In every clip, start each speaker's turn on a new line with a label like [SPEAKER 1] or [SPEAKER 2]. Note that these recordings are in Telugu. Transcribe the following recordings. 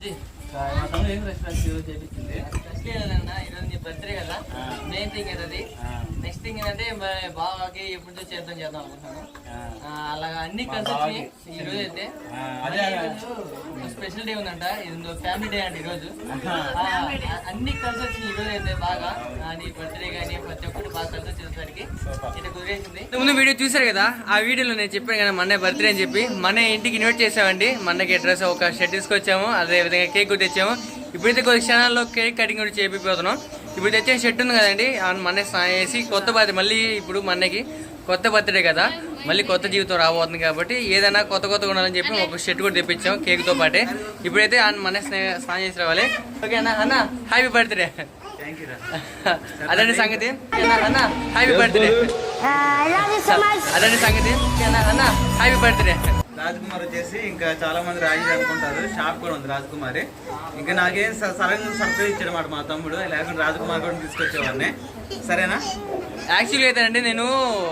[SPEAKER 1] మా ఏం రెస్పాన్స్ చేపించింది.
[SPEAKER 2] ఏంటన్నా ఈరోజు నీ బర్త్డే కదా. మెయిన్ థింగ్ అది
[SPEAKER 1] ఆ,
[SPEAKER 2] నెక్స్ట్ థింగ్ ఏంటంటే మరి బాబాకి ఎప్పుడు చేద్దాం చేద్దాం అనుకుంటున్నాను. అలాగా అన్ని కలిసి. ఈ రోజు అయితే. స్పెషల్ డే ఉందంట. ఇది ఫ్యామిలీ డే అంట ఈ రోజు
[SPEAKER 1] ఆహా.
[SPEAKER 2] ఆ, అన్ని కలిసి వచ్చిన ఈ రోజు అయితే బాగా నీ బర్త్డే కానీ ప్రతి ఒక్కటి బాగా కలిసి వచ్చేసరికి ఇట్లా కుదిరేసింది
[SPEAKER 3] ముందు వీడియో చూసారు కదా? ఆ వీడియోలో నేను చెప్పాను కదా మన బర్త్డే అని చెప్పి. మన ఇంటికి ఇన్వైట్ చేసామండి మనకి డ్రెస్ ఒక షర్ట్ తీసుకొచ్చాము. అదే విధంగా కేక్ కూడా తెచ్చాము. ఇప్పుడైతే కొద్ది క్షణాల్లో కేక్ కటింగ్ కూడా చేపిపోతున్నాం. ఇప్పుడు తెచ్చే షర్ట్ ఉంది కదండి మన వేసి కొత్త బర్త్డే మళ్ళీ ఇప్పుడు మనకి కొత్త బర్త్డే కదా మళ్ళీ కొత్త జీవితం రాబోతుంది కాబట్టి ఏదైనా కొత్త కొత్తగా ఉండాలని చెప్పి ఒక షర్ట్ కూడా తెప్పించాం కేక్తో పాటే. ఇప్పుడైతే ఆ మన స్నే- స్నానం చేసి రావాలి. ఓకే అన్న అన్న హ్యాపీ బర్త్డే అదండి సంగతి. అన్న హ్యాపీ బర్త్డే అదండి సంగతి. అన్న అన్న హ్యాపీ బర్త్డే
[SPEAKER 1] రాజకుమార్ వచ్చేసి ఇంకా చాలా మంది రాజీ అనుకుంటారు. షాప్ కూడా ఉంది రాజకుమారి. ఇంకా నాకేం స- సర్ప్రైజ్ ఇచ్చాడు మాట మా తమ్ముడు. లేకుంటే రాజకుమార్ కూడా తీసుకొచ్చేవాడిని. సరేనా?
[SPEAKER 3] యాక్చువల్లీ అయితే అండి నేను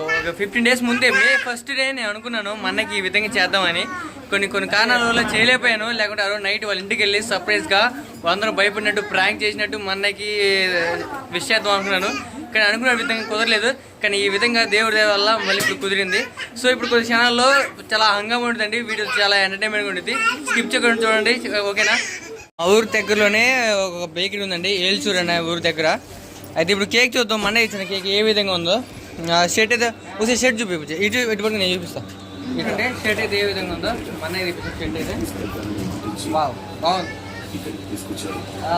[SPEAKER 3] ఒక ఫిఫ్టీన్ డేస్ ముందే మే ఫస్ట్ డే నేను అనుకున్నాను మన్నకి ఈ విధంగా చేద్దామని. కొన్ని కొన్ని కారణాల వల్ల చేయలేకపోయాను. లేకుంటే ఆ రోజు నైట్ వాళ్ళ ఇంటికి వెళ్ళి సర్ప్రైజ్గా అందరూ భయపడినట్టు ప్రాంక్ చేసినట్టు మా అన్నకి విష్ చేద్దాం అనుకున్నాను. కానీ అనుకున్న విధంగా కుదరలేదు. కానీ ఈ విధంగా దేవుడి దేవ వల్ల మళ్ళీ ఇప్పుడు కుదిరింది. సో ఇప్పుడు కొద్ది క్షణాల్లో చాలా హంగా ఉంటుందండి. వీడియో చాలా ఎంటర్టైన్మెంట్గా ఉంటుంది స్కిప్ చేయకుండా చూడండి. ఓకేనా? మా ఊరు దగ్గరలోనే ఒక బేకరీ ఉందండి. ఏల్చూర్ అనే ఊరు దగ్గర. అయితే ఇప్పుడు కేక్ చూద్దాం. మన ఇచ్చిన కేక్ ఏ విధంగా ఉందో. ఆ షర్ట్ అయితే ఒకసారి షర్ట్ చూపించు ఇటు ఇటు నేను చూపిస్తాను ఇటుంటే షర్ట్ అయితే ఏ విధంగా ఉందో? మన షర్ట్ అయితే. వావ్ బాగుంది.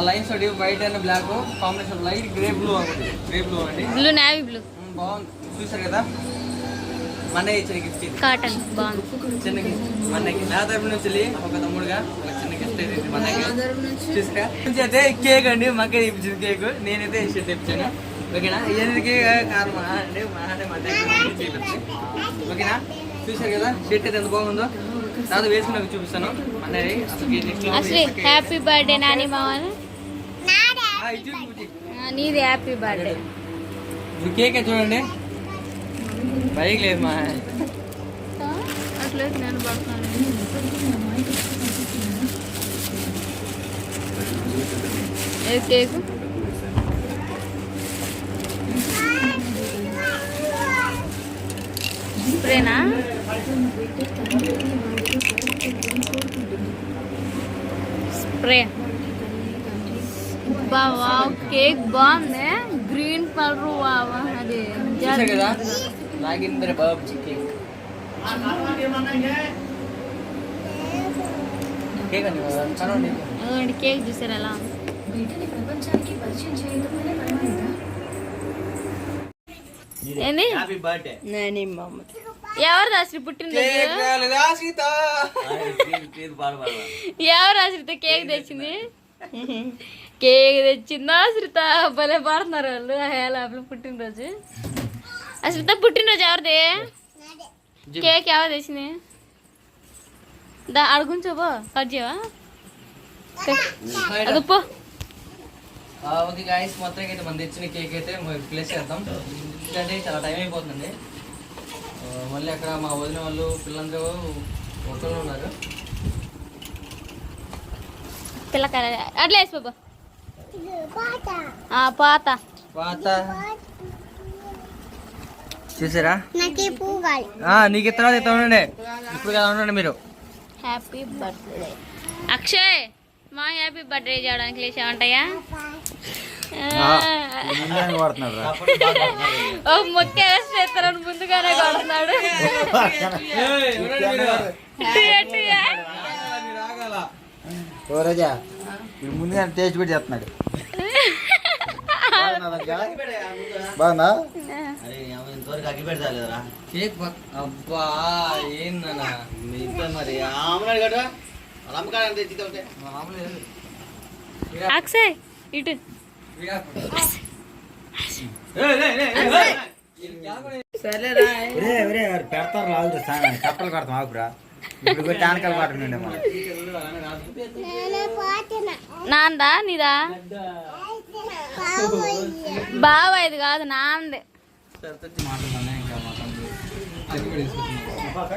[SPEAKER 3] లైన్స్ ఒకటి white and black combination light grey blue అనుకుంటుంది గ్రే బ్లూ అండి
[SPEAKER 4] బ్లూ నేవీ బ్లూ.
[SPEAKER 3] బాగుంది. చూసారు కదా? మన ఇచ్చిన గిఫ్ట్
[SPEAKER 4] కాటన్ బాగుంది.
[SPEAKER 3] చిన్న గిఫ్ట్ మనకి నా తరపు నుంచి ఒక తమ్ముడుగా చిన్న గిఫ్ట్ అయితే మనకి. నుంచి? అయితే కేక్ అండి మాకే తెప్పించింది కేక్ నేనైతే షర్ట్ తెప్పించాను ఓకేనా? ఎందుకు కారణం మా అంటే మా అంటే మా. ఓకేనా? చూసారు కదా? షర్ట్ అయితే ఎంత బాగుందో? తర్వాత చూపిస్తాను. అసలు
[SPEAKER 4] అసలు
[SPEAKER 3] వేసుకున్న cake.
[SPEAKER 4] హ్యాపీ బర్త్డే నాని మామని. నీది. హ్యాపీ బర్త్డే
[SPEAKER 3] ఇప్పుడు కేక్ చూడండి. బైక్ లేదు మా.
[SPEAKER 4] అట్లా నేను పడుతున్నాను ఏ కేక్ స్ప్రేనా స్ప్రే. బావా కేక్ బాగుంది. గ్రీన్ కలర్ బావా అది
[SPEAKER 3] కదా నాగిందరి బాబు కేక్. కేక్
[SPEAKER 4] చూసారు ఎలా? ఏంది?
[SPEAKER 1] హ్యాపీ బర్త్డే
[SPEAKER 4] నేను మమ్మ ఎవరు రాసి పుట్టినరోజు
[SPEAKER 3] సీత.
[SPEAKER 4] ఎవరు ఆశ్రిత కేక్ తెచ్చింది? కేక్ తెచ్చిందా ఆశ్రిత భలే పాడుతున్నారు వాళ్ళు. లోపల పుట్టినరోజు. ఆశ్రిత పుట్టినరోజు ఎవరిది? కేక్ ఎవరు తెచ్చింది? దా అడుగుంచోబో కట్ చేయవా? అది పో
[SPEAKER 3] ఓకే గాయస్ మొత్తానికి అయితే మన తెచ్చిన కేక్ అయితే ప్లేస్ చేద్దాం. ఎందుకంటే చాలా టైం అయిపోతుంది మళ్ళీ అక్కడ మా వదిన వాళ్ళు పిల్లలందరూ ఒక్కరు ఉన్నారు.
[SPEAKER 4] పిల్లకాయ అట్లా వేసి బాబా. ఆ, పాత.
[SPEAKER 3] పాత. చూసారా?
[SPEAKER 5] నాకే
[SPEAKER 3] ఉండండి ఇప్పుడు కదా ఉండండి మీరు.
[SPEAKER 4] Happy birthday Akshay! మా హ్యాపీ బర్త్డే చేయడానికి లేచామంటాయా ఓ మొక్క వేస్తారని ముందుగానే కొడుతున్నాడు
[SPEAKER 6] ముందుగా టేస్ట్ కూడా చేస్తున్నాడు. బాగుందా
[SPEAKER 1] ఇంతవరకు అగ్గి పెడతా కదరా
[SPEAKER 3] కేక్ పక్- అబ్బా ఏందన్నా?
[SPEAKER 1] మరి కదా
[SPEAKER 4] అక్షయ్ ఇటు.
[SPEAKER 6] ఒరే ఒరే వారు పెడతారు సాయం కప్పలు కడతాం ఆకురా ఇప్పుడు
[SPEAKER 4] నాందా. నీదా బావ ఇది కాదు నాంది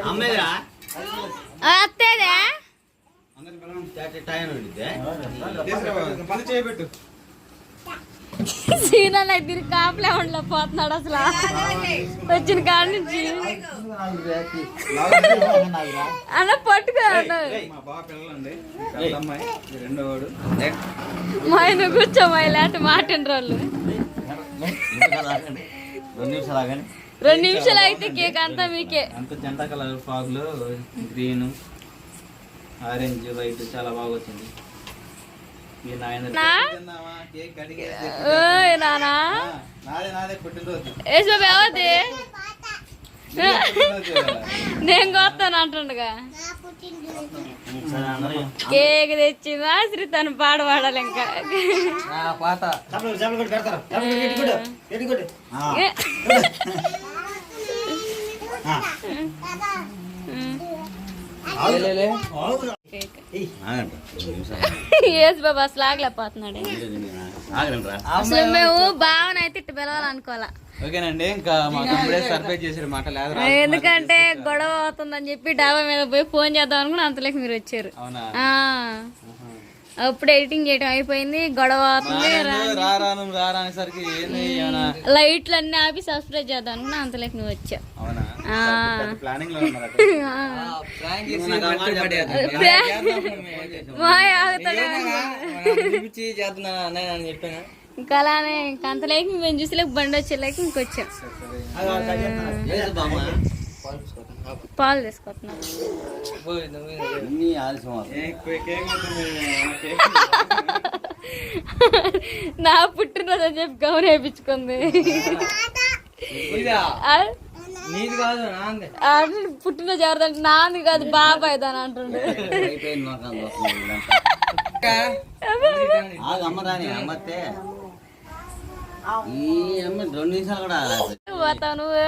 [SPEAKER 1] అమ్మేదిరా?
[SPEAKER 4] అత్తేదే? సీనాలు అయితే కాపలే ఉండలేకపోతున్నాడు అసలు. వచ్చిన కాడ నుంచి. అన్న పట్టుకో అన్న.
[SPEAKER 1] మా బావ పిల్లలండి. పెద్ద అమ్మాయి ఈ రెండో వాడు.
[SPEAKER 4] మా ఆయన కూర్చో మా ఇలాంటి మాట వాళ్ళు
[SPEAKER 6] రెండు నిమిషాలు ఆగండి.
[SPEAKER 4] రెండు నిమిషాలు అయితే కేక్ అంతా మీకే.
[SPEAKER 1] అంత జంట కలర్ ఫాగ్లు గ్రీన్ ఆరెంజ్ వైట్ చాలా బాగా వచ్చింది మీ నాయన
[SPEAKER 4] నా?
[SPEAKER 1] తిందామా? కేక్ కడిగేసి
[SPEAKER 4] ఓయ్ నానా?
[SPEAKER 1] నాదే నాదే పుట్టినరోజు.
[SPEAKER 4] నేను కొత్తాను అంటుండగా. కేక్ తెచ్చిందా? శ్రీ తను పాడ పాడాలి ఇంకా.
[SPEAKER 3] పాత.
[SPEAKER 4] బాబు అసలు ఆగలేకపోతున్నాడు. అసలు మేము భావన అయితే ఇట్టు పిలవాలనుకోవాలా.
[SPEAKER 1] ఓకేనండి ఇంకా మా తమ్ముడే సర్ప్రైజ్ చేసారు మాట లేదు
[SPEAKER 4] ఎందుకంటే గొడవ అవుతుందని చెప్పి డాబా మీద పోయి ఫోన్ చేద్దాం అనుకుని అంతలోకి మీరు వచ్చారు.
[SPEAKER 1] అవునా?
[SPEAKER 4] ఆ. అప్పుడు ఎడిటింగ్ చేయడం అయిపోయింది గొడవ లైట్లు అన్ని ఆపి సబ్స్క్రైబ్ చేద్దాం అనుకుని అంతలోకి నువ్వు వచ్చావు.
[SPEAKER 1] అవునా?
[SPEAKER 4] ఆ.
[SPEAKER 1] ప్లానింగ్లో ఉన్నారు
[SPEAKER 3] ప్రాంక్ చేసి birthday party చేద్దాం.
[SPEAKER 4] మా ఆగుతాడు?
[SPEAKER 3] మనం పిలిచి చేద్దాం అన్నయ్య అని చెప్పాను?
[SPEAKER 4] ఇంకా అలానే ఇంకా అంతలోకి మేము చూసేలేక బండి వచ్చేలేక ఇంకొచ్చాం.
[SPEAKER 6] లేదు బామ్మ.
[SPEAKER 4] పాలు తీసుకొస్తున్నాం. నా పుట్టినరోజు అని చెప్పి గౌన్ వేయించుకుంది పుట్టినరోజు ఎవరిదంటే నాది కాదు బాబాయ్ దాని అంటుండే.
[SPEAKER 6] అమ్మ ఈ రెండు నిమిషాలు కూడా.
[SPEAKER 4] పోతావు నువ్వు?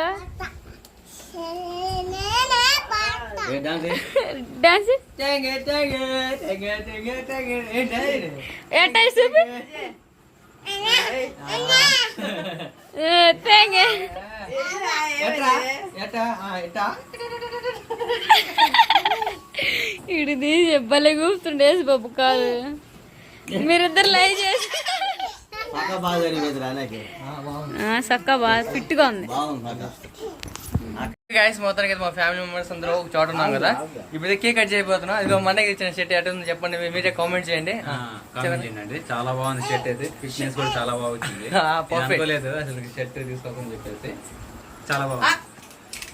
[SPEAKER 6] డాన్స్ ఏ?
[SPEAKER 4] డాన్స్ ఎట్టా చూపి? ఏ, తేంగే. ఇడిది భలే కూర్చుండే బాబు కాదు. మీరిద్దరు లైవ్ చేసి. చక్క బాగా ఫిట్గా ఉంది.
[SPEAKER 6] బాగుంది
[SPEAKER 3] గైస్ మొత్తానికి మా ఫ్యామిలీ మెంబర్స్ అందరూ ఒక చోట ఉన్నాం కదా. ఇప్పుడు కేక్ కట్ చేయబోతున్నాం. ఇదిగో మనకి ఇచ్చిన షర్ట్ ఎటు ఉందో చెప్పండి మీరే కామెంట్ చేయండి.
[SPEAKER 1] కామెంట్ చేయండి. చాలా బాగుంది షర్ట్ అయితే. ఫిట్నెస్ కూడా చాలా బాగా వచ్చింది.
[SPEAKER 3] ఆ,
[SPEAKER 1] అనుకోలేదు అసలు షర్ట్ తీసుకోకని చెప్పేసి. చాలా బాగుంది.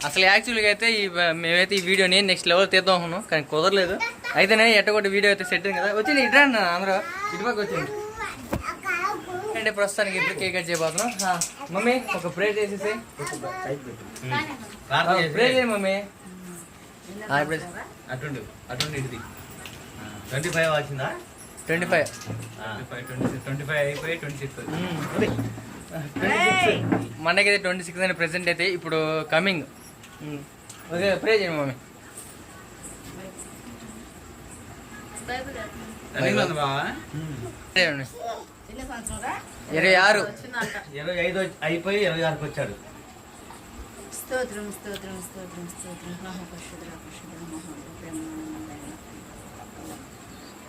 [SPEAKER 3] అసలు యాక్చువల్గా అయితే ఈ మేమైతే ఈ వీడియోని నెక్స్ట్ లెవెల్ తీద్దాం అనుకున్నాం కానీ కుదరలేదు. అయితేనే ఎట్టగొట్టి వీడియో అయితే సెట్ కదా. వచ్చింది ఇట్రా అందరూ. ఇటుపక్క వచ్చింది. అంటే ప్రస్తుతానికి ఇప్పుడు కేక్ కట్ చేయబోతున్నాం. మమ్మీ ఒక ప్రే చేసేసి ప్రే చేయి మమ్మీ.
[SPEAKER 1] అటుండు అటుండు ఇది ట్వంటీ ఫైవ్ వచ్చిందా
[SPEAKER 3] ట్వంటీ ఫైవ్.
[SPEAKER 1] ట్వంటీ ఫైవ్ అయిపోయి ట్వంటీ సిక్స్
[SPEAKER 3] మనకైతే ట్వంటీ సిక్స్ అని ప్రెసెంట్ అయితే ఇప్పుడు కమింగ్ ఓకే ప్రే చేయండి మమ్మీ.
[SPEAKER 1] రన్నింగ్
[SPEAKER 3] ఇరవై ఆరు.
[SPEAKER 1] ఇరవై ఐదు అయిపోయి ఇరవై ఆరుకి వచ్చాడు.
[SPEAKER 7] స్తోత్రం స్తోత్రం స్తోత్రం.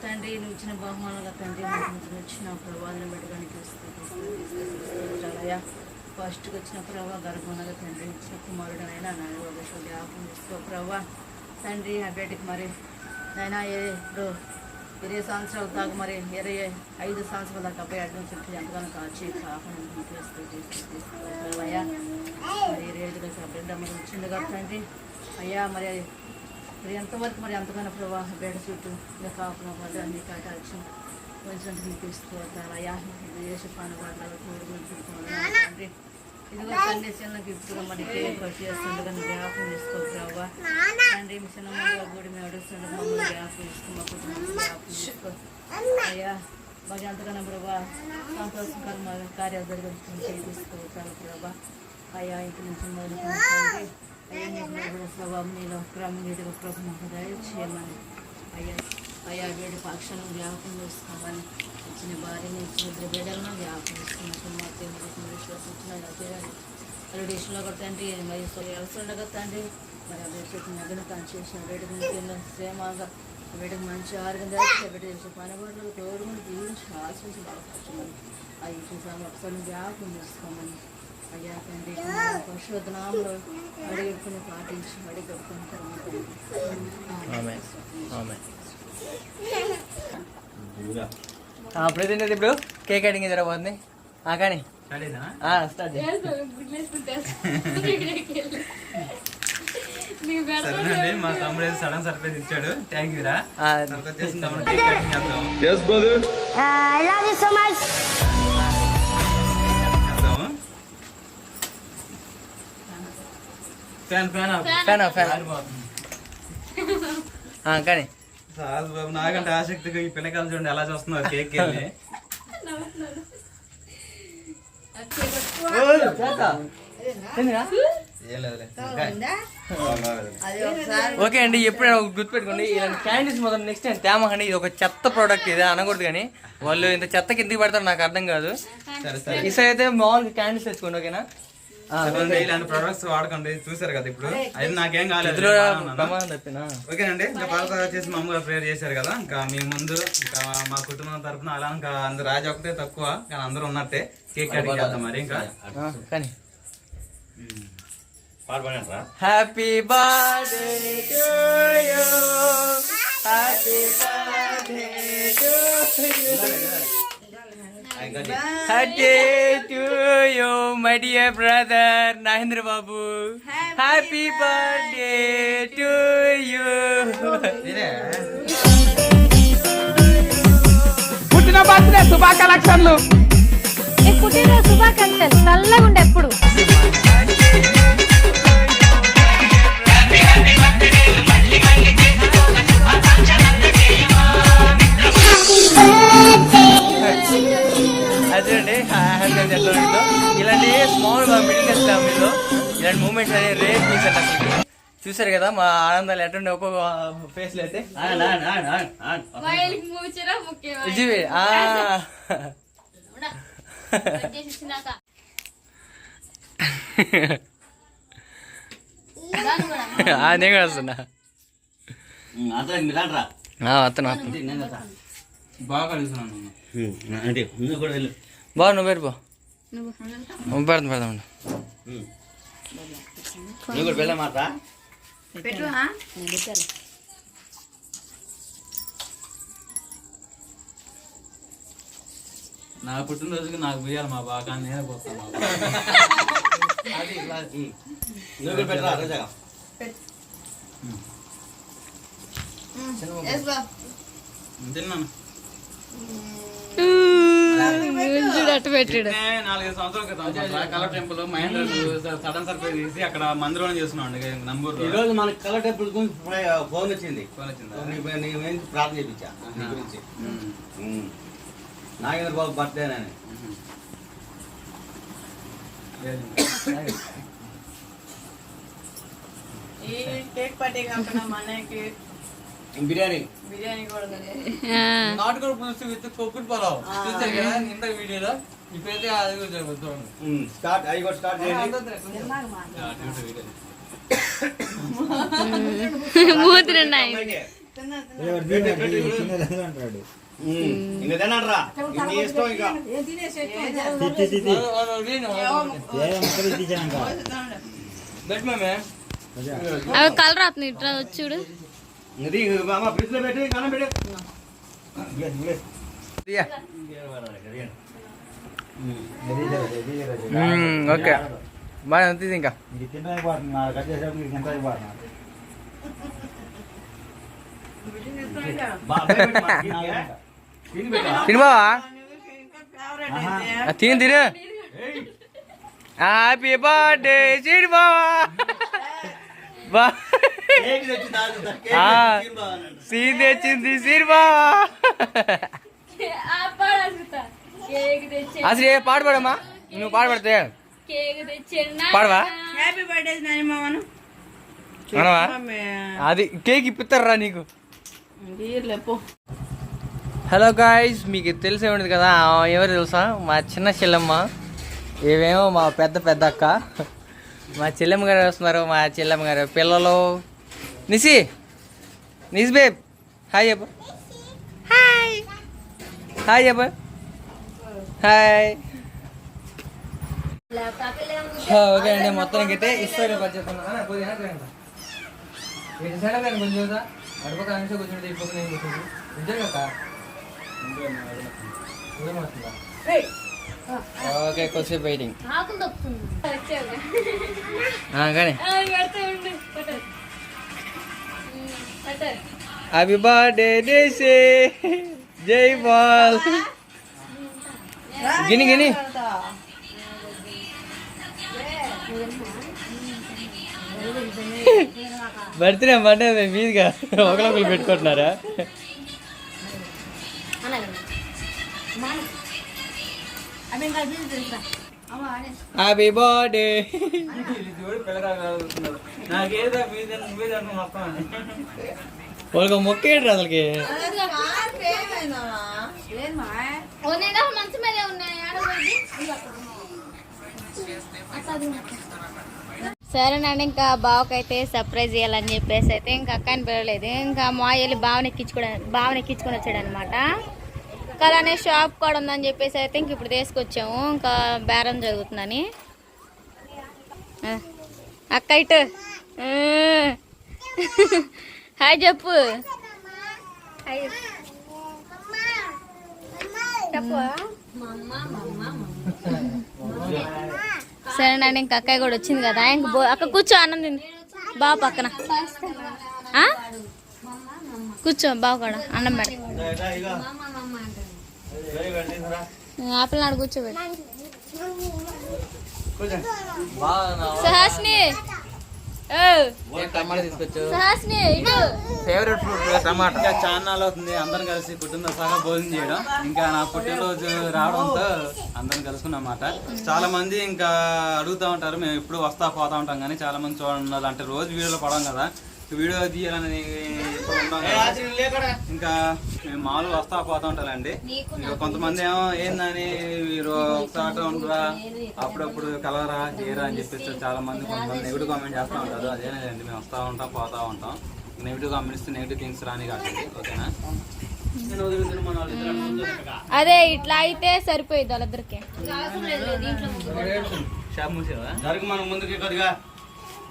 [SPEAKER 7] తండ్రి నువ్వు ఇచ్చిన బహుమానులుగా తండ్రి నువ్వు ఇచ్చిన ప్రభావాలను పెట్టడానికి ఫస్ట్కి వచ్చిన ప్రభావ గర్భంగా తండ్రి ఇచ్చిన కుమారుడనైనా నాయన ఒక జ్ఞాపకం చేసుకో ప్రభా తండ్రి ఆ బిడ్డకి మరి. నాయన ఏ ఇరవై సంవత్సరాల దాకా మరి ఇరవై ఐదు సంవత్సరాల దాకా అబ్బాయి అడ్డం చుట్టూ ఎంతగానో కాచి కాకుండా అయ్యా. మరి ఈ రేజులో బిడ్డ మరి వచ్చింది కాబట్టి అయ్యా మరి మరి ఎంతవరకు మరి ఎంతగానో ప్రభా బిడ్డ చుట్టూ ఇంకా కాకుండా అన్ని కాటాచి కొంచెం మీకు అయ్యా. ఇది వేసి పని ఇదిగో తండ్రి చిన్న గిఫ్ట్గా మరి కేక్ చేస్తుండగా జ్ఞాపకం చేసుకో ప్రభావ తండ్రి మీ చిన్న మమ్మల్ని గుడి మేము అడుగుతుండగా మమ్మల్ని జ్ఞాపకం చేసుకో మా కుటుంబం జ్ఞాపకం చేసుకో. అయ్యా మాకు ఎంతగానో ప్రభా సంతోషకరమైన కార్యాలు జరుగుతుంది చేపిసుకోవాలి ప్రభా. అయ్యా ఇంటి నుంచి నీకు స్వభావం నీలో క్రమం నీటిగా ప్రభు మాకు దయ చేయమని అయ్యా అయ్యా వేడి పక్షులను జ్ఞాపకం చేసుకోమని. ఇచ్చిన భార్యని ఇచ్చిన ఇద్దరు బిడ్డలను జ్ఞాపకం మా దేవుడికి విశ్వాసం ఇచ్చిన రెడీషన్లో కూడా తండ్రి మరి వెళ్తుండగా తండ్రి మరి అదే చెప్పిన నగను తను చేసిన వేడి గురించి క్షేమంగా వీటికి మంచి ఆరోగ్యం దాచి బిడ్డ చేసే పని పనులు తోడుకుని దీవించి ఆశించి బలపరచమని. ఆ ఇచ్చిన సమయం ఒకసారి జ్ఞాపకం చేసుకోమని. అయ్యా తండ్రి పరిశోధనాములు అడిగట్టుకుని పాటించి
[SPEAKER 3] ఆమె ఆమె ప్రజెంట్ అయితే ఇప్పుడు? కేక్ కటింగ్ జరగబోతుంది ఆ కానీ? స్టార్ట్.
[SPEAKER 1] సరేనండి మా తమ్ముడు సడన్ సర్ప్రైజ్ ఇచ్చాడు. థ్యాంక్ యూ రా. కేక్ కటింగ్ చేద్దాం.
[SPEAKER 5] I love you so much
[SPEAKER 1] చేద్దాము? Fan fan.
[SPEAKER 3] ఫ్యాన్ ఫ్యాన్ కానీ?
[SPEAKER 1] చాలు బాబు నాకంటే ఆసక్తిగా ఈ పిల్లకాయలు చూడండి ఎలా చూస్తున్నారు కేక్ వెళ్ళి
[SPEAKER 3] ఓకే అండి ఎప్పుడైనా గుర్తుపెట్టుకోండి ఇలాంటి క్యాండీస్ మొదలు నెక్స్ట్ టైం తేమకండి ఇది ఒక చెత్త ప్రోడక్ట్ ఇది అనకూడదు కానీ వాళ్ళు ఇంత చెత్తకి ఎందుకు పెడతారు నాకు అర్థం కాదు.
[SPEAKER 1] సరే సరే.
[SPEAKER 3] ఈసారి అయితే మామూలుగా క్యాండీస్ తెచ్చుకోండి ఓకేనా?
[SPEAKER 1] ఇలాంటి ప్రొడక్ట్స్ వాడకండి. చూసారు కదా ఇప్పుడు. అది నాకేం కాలేదు. ఓకేనండి. ఇంకా పాలతో వచ్చేసి మా అమ్మగారు ప్రేయర్ చేశారు కదా. ఇంకా మీ ముందు ఇంకా మా కుటుంబం తరపున అలా ఇంకా అందరు రాజు ఒకటే తక్కువ. కానీ అందరూ ఉన్నట్టే. కేక్ కటింగ్ చేద్దాం మరి ఇంకా.
[SPEAKER 3] Happy birthday to you happy birthday to happy to you my dear brother Nagendra Babu happy birthday to you
[SPEAKER 1] ఇదే
[SPEAKER 4] ఏ పుట్టినరోజు శుభాకాంక్షలు? చల్లగా ఉండే ఎప్పుడు?
[SPEAKER 3] హ్యాపీ ఇలాంటి స్మాల్ మిడిల్ క్లాస్ ఫ్యామిలీలో ఇలాంటి మూమెంట్స్ అనేది రేర్ పీస్ అండి అసలు చూసారు కదా మా ఆనందాలు ఎటువంటి ఒక్కొక్క ఫేస్లో అయితే? ఇది ఆ. ఆ, నేను కూడా వస్తున్నా. వస్తున్నా వస్తున్నా
[SPEAKER 1] బాగా కలుస్తున్నాను నేను.
[SPEAKER 6] అంటే నువ్వు కూడా వెళ్ళు.
[SPEAKER 3] బాగు నువ్వు పెట్టుకో నువ్వు పెడతాం పెడదాం ఉండు.
[SPEAKER 6] నువ్వు కూడా వెళ్ళమాట
[SPEAKER 7] పెట్టు
[SPEAKER 1] నా పుట్టినరోజుకి నాకు పోయాలి మా బాగా నేనే పోతాను అది ఇలా
[SPEAKER 6] నువ్వు కూడా పెట్టరా రోజా
[SPEAKER 1] తిన్నాను
[SPEAKER 4] అటు పెట్టాడు
[SPEAKER 1] నేనే నాలుగైదు సంవత్సరాల క్రితం colour temple Mahendra sudden surprise చేసి అక్కడ మందిరం చేస్తున్నాం నంబూరు
[SPEAKER 6] ఈ రోజు మన కలర్ టెంపుల్ గురించి ఫోన్ వచ్చింది.
[SPEAKER 1] ఫోన్ వచ్చిందా?
[SPEAKER 6] నీ నీ గురించి ప్రార్థన చేయించా నీ గురించి. నాగేంద్ర బాబు బర్త్డేనని
[SPEAKER 7] ఈ కేక్ పార్టీ కాకుండా మన కేక్
[SPEAKER 6] బిర్యానీ.
[SPEAKER 7] బిర్యానీ కూడా కదా.
[SPEAKER 3] నాటుకోడి పులుసు విత్ కొబ్బరి పొలావ్. చూసారు కదా ఇంత వీడియోలో? ఇప్పుడైతే అది
[SPEAKER 6] స్టార్ట్ కూడా స్టార్ట్ చేయండి.
[SPEAKER 4] మూతులున్నాయి అవి కలర్ అవుతుంది ఇట్లా వచ్చి చూడు.
[SPEAKER 6] ఇది అమ్మ ఫ్రిడ్జ్లో పెట్టి. కనం పెట్టు
[SPEAKER 3] ఓకే. బాగా ఉంది ఇంకా.
[SPEAKER 6] మా తిని. తిని పెట్టు.
[SPEAKER 3] తిను బావా
[SPEAKER 7] ఇంకా ఫేవరెట్ అయితే
[SPEAKER 3] తిని. తిను హ్యాపీ బర్త్డే సీడ్ బావా బా. సీన్ తెచ్చింది బావా అసలు ఏ పాట పాడమ్మా? నువ్వు పాట పడితే. పాడవా?
[SPEAKER 7] హ్యాపీ బర్త్డే నాని
[SPEAKER 3] అది కేక్ ఇప్పిస్తారా నీకు. హలో గాయస్ మీకు తెలిసే ఉండదు కదా? ఎవరు తెలుసా? మా చిన్న చెల్లెమ్మ. ఇవేమో మా పెద్ద పెద్ద అక్క. మా చెల్లెమ్మ గారు వస్తున్నారు? మా చెల్లెమ్మ గారు పిల్లలు. నిసి నిస్ బేబ్ హాయ్ చెప్పు. హాయ్. హాయ్ చెప్పు. హాయ్. ఓకే అండి మొత్తానికి అయితే ఇస్తారు పనిచేస్తున్నా కొద్దిగా కొంచెం చూసా అడుపక నిమిషం కూర్చుంటే ఇప్పుడు నేను? ఏం వస్తుందా? ఓకే కొద్దిసేపు వెయిటింగ్ కానీ. హ్యాపీ బర్త్డే దేశే జై బాల్ గిని గిని బర్త్డే మేము మీదిగా ఒకరొకరు పెట్టుకుంటున్నారా? హ్యాపీ బర్త్డే వాళ్ళకి మొక్కేడు అసలుకి?
[SPEAKER 4] సరేనండి ఇంకా బావకైతే సర్ప్రైజ్ చేయాలని చెప్పేసి అయితే ఇంకా అక్కని పిలవలేదు. ఇంకా మా వెళ్ళి బావని ఎక్కించుకోవడానికి బావని ఎక్కించుకొని వచ్చాడు అనమాట ఇంకా షాప్ కూడా ఉందని చెప్పేసి అయితే ఇంక ఇప్పుడు తీసుకొచ్చాము. ఇంకా బేరం జరుగుతుందని. అక్క ఇటు. హాయ్ చెప్పు. సరేనండి ఇంక అక్కయ్య కూడా వచ్చింది కదా. ఇంక అక్క కూర్చో అన్నం బావ పక్కన. కూర్చో బావ కూడా. అన్నం పెడతా. ఆపిల్ నాడు కూర్చోబెట్టి. సహాస్ని. ఇటు.
[SPEAKER 3] Favourite fruit tomato.
[SPEAKER 1] ఇంకా చాలా అవుతుంది. అందరం కలిసి కుటుంబ సహా భోజనం చేయడం. ఇంకా నా పుట్టినరోజు రావడంతో అందరం కలుసుకున్నమాట చాలా మంది ఇంకా అడుగుతా ఉంటారు. మేము ఎప్పుడు వస్తా పోతా ఉంటాం కానీ చాలా మంది చూడాలి అంటే రోజు వీడియోలో పడం కదా. వీడియో తీయాలని. ఇంకా మేము మామూలుగా వస్తా పోతా ఉంటారండి ఇంకా కొంతమంది ఏమో ఏందని మీరు ఒకసారి ఉండరా అప్పుడప్పుడు కలరా చేయరా అని చెప్పేసి చాలా మంది కొంతమంది నెగిటివ్ కామెంట్ చేస్తూ ఉంటారు. అదేనండి మేము వస్తా ఉంటాం పోతా ఉంటాం. నెగిటివ్ కామెంట్స్ నెగిటివ్ థింగ్స్ రాని కాకండి ఓకేనా? నేను వదిలిపెట్టిన మన వాళ్ళు ఇద్దరు అట్లా
[SPEAKER 4] అదే ఇట్లా అయితే సరిపోయింది వాళ్ళిద్దరికి.
[SPEAKER 1] షాప్ మూసేవా? జరుగు మనం ముందుకి కొద్దిగా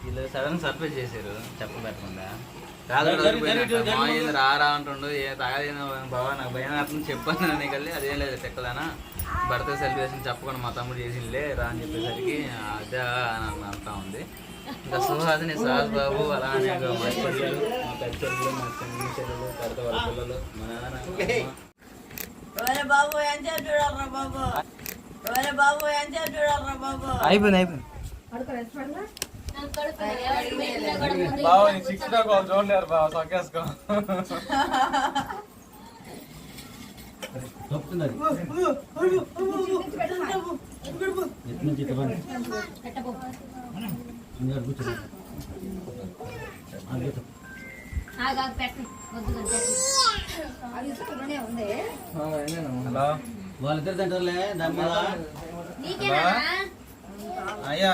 [SPEAKER 1] వీళ్ళు సడన్ సర్ప్రైజ్ చేశారు చెప్పబెట్టకుండా. రాదు మా ఏంది రా రా అంటుండు ఏ తాగలేను బాబా నాకు భయం అతను చెప్పాను నేను కలిసి అదేం లేదు చెక్కదానా బర్త్డే సెలబ్రేషన్ చెప్పకుండా మా తమ్ముడు చేసిండే రా అని చెప్పేసరికి అదే అని అన్న- అంటా ఉంది. ఇంకా సుహాసిని సుహాస్ బాబు అలానే ఇంకా మా చెల్లెలు మా పెద్ద చెల్లెలు మా చిన్న చెల్లెలు తర్వాత వాళ్ళ పిల్లలు మా నాన్న.
[SPEAKER 7] బాబు చూడాలరా బాబు? చూడాలరా బాబు
[SPEAKER 3] అయిపోయింది అయిపోయింది.
[SPEAKER 1] బావ నీకు సిక్స్ వాళ్ళు చూడలేరు బావ సొక్కేసుకో. హలో.
[SPEAKER 6] వాళ్ళిద్దరు తింటారులే దాని మీద
[SPEAKER 1] అయ్యా.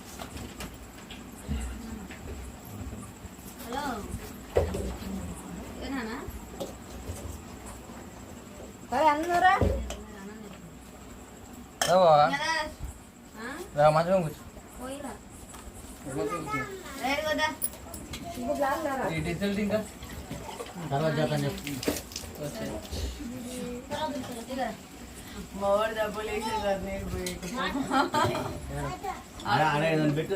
[SPEAKER 1] రా బావ. రా, మంచం మీద కూర్చో. ఇంకా
[SPEAKER 6] తర్వాత చేద్దాం చెప్పు.
[SPEAKER 7] మా వాడు డబ్బులు వేసేసారు నేను పోయి
[SPEAKER 6] అరే అరే దాన్ని పెట్టు.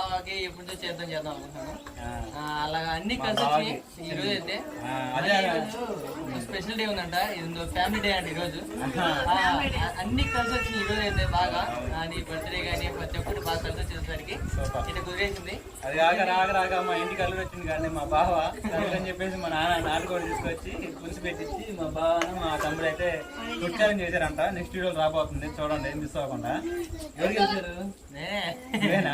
[SPEAKER 1] ఈరోజు
[SPEAKER 3] ఈరోజు బావకి ఎప్పుడు చేద్దాం చేద్దాం అనుకుంటున్నాను. అలాగా అన్ని కలిసి
[SPEAKER 1] బావకి.
[SPEAKER 3] వచ్చినాయి ఈ రోజు అయితే. స్పెషల్ డే ఉందంట. ఇది ఫ్యామిలీ డే అంట ఈ రోజు
[SPEAKER 1] ఆహా.
[SPEAKER 3] ఆ, అన్ని కలిసి వచ్చినాయి ఈ రోజు అయితే బాగా. నీ బర్త్డే కానీ ప్రతి ఒక్కటి బాగా కలిసి వచ్చేసరికి. ఇట్లా కుదిరేసింది
[SPEAKER 1] అది కాక రాక రాక మా ఇంటికి అల్లుడు వచ్చింది కానీ మా బావ అని చెప్పేసి మా నాన్న నాటుకోడి తీసుకొచ్చి పులుసు పెట్టించి మా బావ మా తమ్ముడు అయితే ఉచ్చారం చేశారంట. నెక్స్ట్ వీడియో రాబోతుంది. చూడండి ఏం మిస్ అవ్వకుండా. ఎవరికి వెళ్తారు
[SPEAKER 3] నేనే?
[SPEAKER 1] నేనా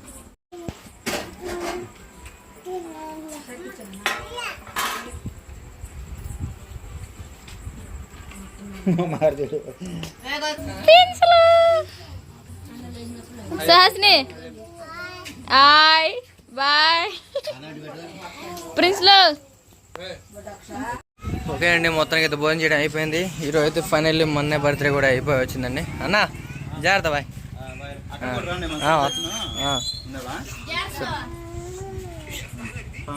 [SPEAKER 4] సుహాసిని. Hi bye. ప్రిన్స్లో
[SPEAKER 8] ఓకే అండి మొత్తానికి అయితే భోజనం చేయడం అయిపోయింది. ఈరోజు అయితే ఫైనల్లీ మొన్నే బర్త్డే కూడా అయిపోయి వచ్చిందండి. అన్న జాగ్రత్త బాయ్.
[SPEAKER 1] ఆ,